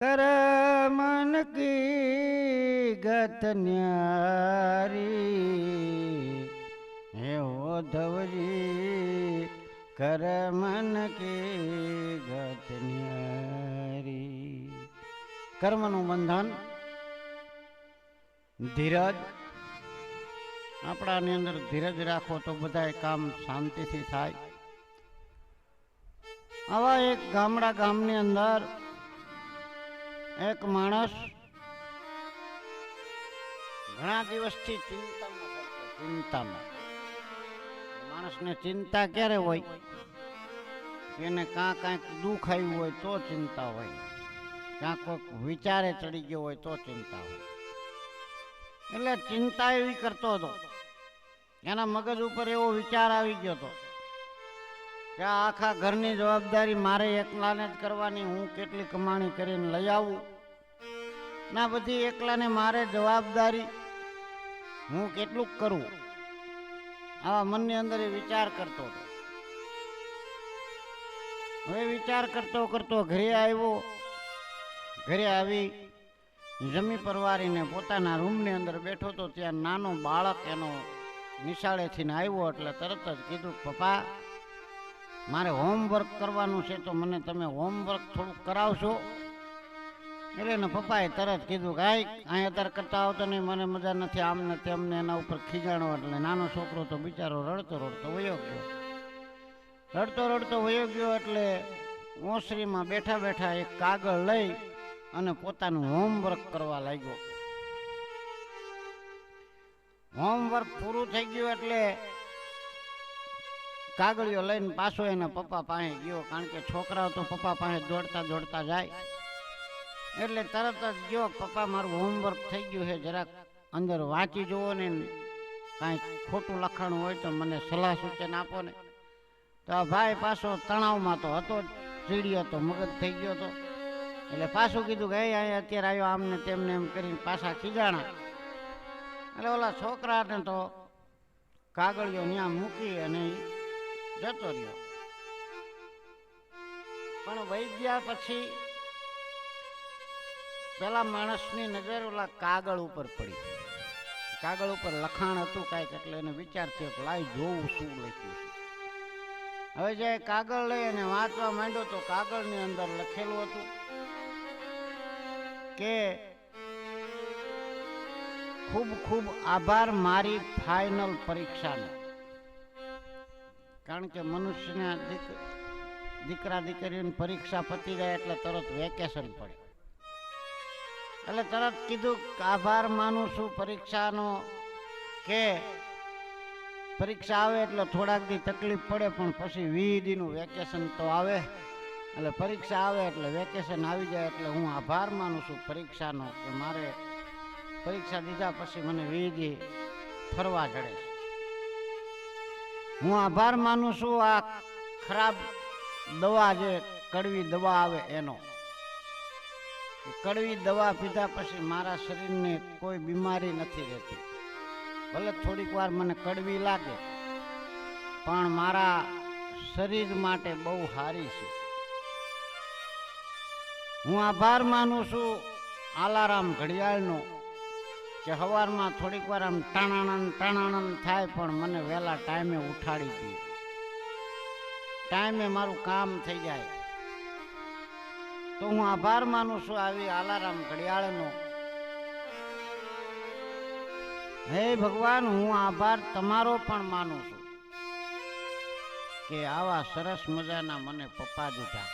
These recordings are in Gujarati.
કર મન કી ગત ન્યારી હે ઓધવજી કર મન કી ગત ન્યારી. કર્મનું બંધન, ધીરજ, આપણાની અંદર ધીરજ રાખો તો બધાય કામ શાંતિથી થાય. આવા એક ગામડા ગામની અંદર એક માણસ ઘણા દિવસથી ચિંતામાં ચિંતામાં. માણસને ચિંતા ક્યારે હોય? એને કાં કાંઈક દુઃખ આવ્યું હોય તો ચિંતા હોય. ક્યાંક કોઈક વિચારે ચડી ગયો હોય તો ચિંતા હોય. એટલે ચિંતા એવી કરતો હતો. એના મગજ ઉપર એવો વિચાર આવી ગયો હતો. કે આખા ઘરની જવાબદારી મારે એકલાને જ કરવાની, હું કેટલી કમાણી કરીને લઈ આવું? ના, બધી એકલાને મારે જવાબદારી હું કેટલું કરું? આવા મનની અંદર એ વિચાર કરતો હતો. હવે વિચાર કરતો કરતો ઘરે આવ્યો. ઘરે આવી જમી પરવારીને પોતાના રૂમની અંદર બેઠો તો ત્યાં નાનો બાળક એનો નિશાળેથી આવ્યો એટલે તરત જ કીધું, પપ્પા મારે હોમવર્ક કરવાનું છે તો મને તમે હોમવર્ક થોડુંક કરાવશો? એટલે એના પપ્પાએ તરત કીધું કે આય અહીંયા અત્યારે કરતા આવતો નહીં, મને મજા નથી આમને તેમને એના ઉપર ખીજાણો. એટલે નાનો છોકરો તો બિચારો રડતો રડતો વયો ગયો. રડતો રડતો વયો ગયો એટલે ઓસરીમાં બેઠા બેઠા એક કાગળ લઈ અને પોતાનું હોમવર્ક કરવા લાગ્યો. હોમવર્ક પૂરું થઈ ગયું એટલે કાગળિયો લઈને પાછો એના પપ્પા પાસે ગયો, કારણ કે છોકરાઓ તો પપ્પા પાસે દોડતા દોડતા જાય. એટલે તરત જ ગયો, પપ્પા, મારું હોમવર્ક થઈ ગયું છે, જરાક અંદર વાંચી જુઓ ને કાંઈ ખોટું લખાણું હોય તો મને સલાહ સૂચન આપો ને. તો આ ભાઈ પાછો તણાવમાં તો હતો ચીડિયો તો મગજ થઈ ગયો તો. એટલે પાછું કીધું કે, "એ અહીંયા અત્યારે આવ્યો આમને તેમને એમ કરીને પાછા ખીજાણા. એટલે ઓલા છોકરાને તો કાગળિયો ત્યાં મૂકી અને જતો રહ્યો. પણ વહી ગયા પછી પેલા માણસની નજર ઓલા કાગળ ઉપર પડી. કાગળ ઉપર લખાણ હતું કાંઈક, એટલે એને વિચાર થયો કે લાઈ જોવું શું લખ્યું છે. હવે જે કાગળ લઈ અને વાંચવા માંડ્યો તો કાગળની અંદર લખેલું હતું કે ખૂબ ખૂબ આભાર મારી ફાઇનલ પરીક્ષાનો. કારણ કે મનુષ્યના દીક, દીકરા દીકરીની પરીક્ષા પતી જાય એટલે તરત વેકેશન પડે. એટલે તરત કીધું કે આભાર માનું છું પરીક્ષાનો, કે પરીક્ષા આવે એટલે થોડાક દી તકલીફ પડે, પણ પછી વીસ વેકેશન તો આવે. એટલે પરીક્ષા આવે એટલે વેકેશન આવી જાય એટલે હું આભાર માનું છું પરીક્ષાનો, કે મારે પરીક્ષા દીધા પછી મને વીસ ફરવા જડે છે. હું આભાર માનું છું, આ ખરાબ દવા જે કડવી દવા આવે એનો. કડવી દવા પીધા પછી મારા શરીરને કોઈ બીમારી નથી રહેતી. ભલે થોડીક વાર મને કડવી લાગે, પણ મારા શરીર માટે બહુ સારી છે. હું આભાર માનું છું, આલારામ ઘડિયાળનો. કે સવારમાં થોડીક વાર આમ ટાણાણન ટાણાણન થાય, પણ મને વહેલા ટાઈમે ઉઠાડી દે. ટાઈમે મારું કામ થઈ જાય. તો હું આભાર માનું છું આવી આલારામ ઘડિયાળનો. હે ભગવાન, હું આભાર તમારો પણ માનું છું કે આવા સરસ મજાના મને પપ્પા દીધા.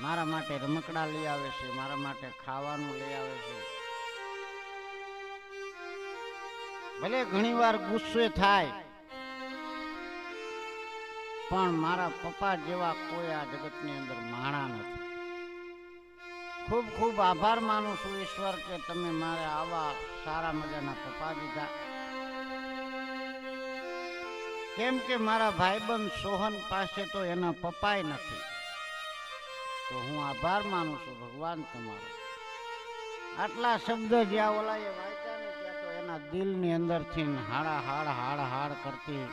મારા માટે રમકડા લઈ આવે છે, મારા માટે ખાવાનું લઈ આવે છે. ભલે ઘણીવાર ગુસ્સે થાય, પણ મારા પપ્પા જેવા કોઈ આ જગતની અંદર માણા નથી. ખૂબ ખૂબ આભાર માનું છું ઈશ્વર કે તમે મારે આવા સારા મજાના પપ્પા દીધા. કેમ કે મારા ભાઈબંધ સોહન પાસે તો એના પપ્પાય નથી. તો હું આભાર માનું છું ભગવાન તમારો. આટલા શબ્દ જ્યાં ઓલાએ વાંચ્યા ને ત્યાં દિલની અંદરથી હાડા હાડ હાડ હાડ કરતી.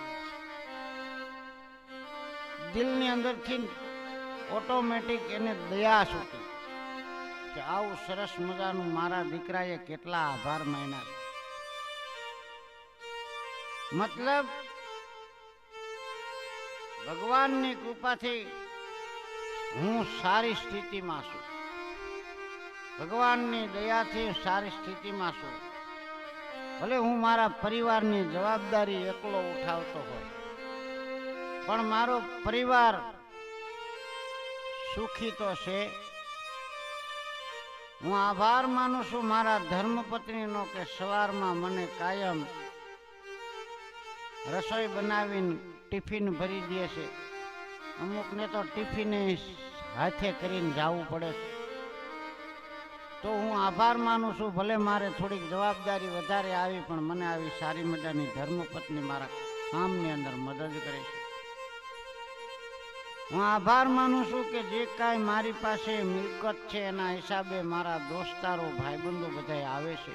દિલની અંદરથી ઓટોમેટિક એને દયા છૂટી. કે આવું સરસ મજાનું મારા દીકરાએ કેટલા આભાર માન્યા મતલબ, ભગવાનની કૃપાથી હું સારી સ્થિતિમાં છું. ભગવાનની દયાથી સારી સ્થિતિમાં છું. ભલે હું મારા પરિવારની જવાબદારી એકલો ઉઠાવતો હોય, પણ મારો પરિવાર સુખી તો છે. હું આભાર માનું છું મારા ધર્મપત્નીનો કે સવારમાં મને કાયમ રસોઈ બનાવીને ટિફિન ભરી દે છે. અમુકને તો ટિફિને હાથે કરીને જવું પડે છે. તો હું આભાર માનું છું. ભલે મારે થોડીક જવાબદારી વધારે આવી, પણ મને આવી સારી મજાની ધર્મપત્ની મારા કામની અંદર મદદ કરે છે. હું આભાર માનું છું કે જે કાંઈ મારી પાસે મિલકત છે, એના હિસાબે મારા દોસ્તારો, ભાઈબંધો બધા આવે છે.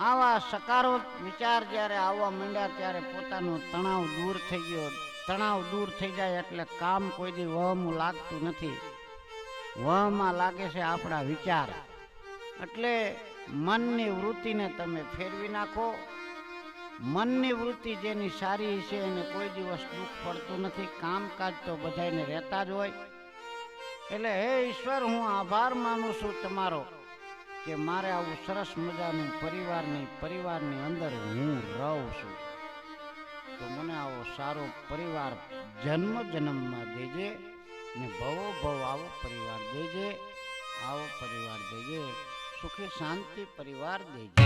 આવા સકારાત્મક વિચાર જ્યારે આવવા માંડ્યા ત્યારે પોતાનો તણાવ દૂર થઈ ગયો. તણાવ દૂર થઈ જાય એટલે કામ કોઈ દી વહમું લાગતું નથી. વહમાં લાગે છે આપણા વિચાર. એટલે મનની વૃત્તિને તમે ફેરવી નાખો. મનની વૃત્તિ જેની સારી છે એને કોઈ દિવસ દુઃખ પડતું નથી. કામકાજ તો બધાને રહેતા જ હોય. એટલે હે ઈશ્વર, હું આભાર માનું છું તમારો કે મારે આવું સરસ મજાનું પરિવારની પરિવારની અંદર હું રહું છું. તો મને આવો સારો પરિવાર જન્મ જન્મમાં દેજે. ને ભવો ભવ આવો પરિવાર દેજે આવો પરિવાર દેજે સુખી શાંતિ પરિવાર દેજે.